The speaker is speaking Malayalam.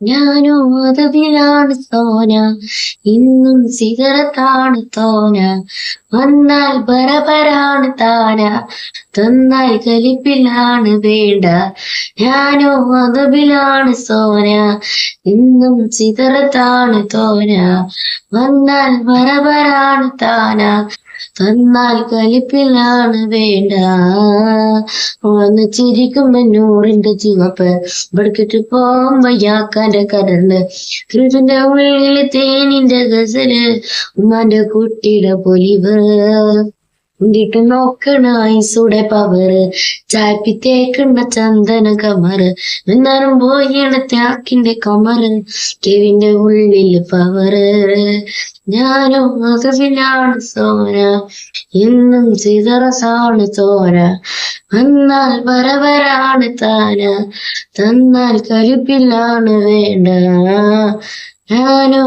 ഞാനോ മതവിലാണ് സോന ഇന്നും സിഗരത്താണ് തോന. വന്നാൽ ബറബറാണ് താന. തന്നാൽ കലിപ്പിലാണ് വേണ്ട. ഞാനോ അതവിലാണ് സോന ഇന്നും സിഗരത്താണ് തോന. വന്നാൽ ബറബറാണ് താന. തന്നാൽ കലിപ്പിലാണ് വേണ്ട. വന്ന് ചിരിക്കും നൂറിന്റെ ചുവപ്പ്. ഇവിടക്കിട്ട് പോം വയ്യാക്കാന്റെ കടൽ കൃതിന്റെ ഉള്ളിൽ തേനിന്റെ ഗസൽ. ഉമ്മാന്റെ കുട്ടിയുടെ പൊലിവ്. ഉണ്ടിട്ട് നോക്കണ ഐസൂടെ പവറ്. ചായപ്പിത്തേക്കണ്ട തേക്കണ ചന്ദന കമറ്. എന്നാലും പോയണ ത്യാക്കിന്റെ കമറ്. കെവിന്റെ ഉള്ളിൽ പവറ്. ഞാനും മകവിലാണ് സോന ഇന്നും സിതറസാണ് തോര. വന്നാൽ വരവരാണ് താന തന്നാൽ കരുപ്പിലാണ് വേണ്ട. ഞാനോ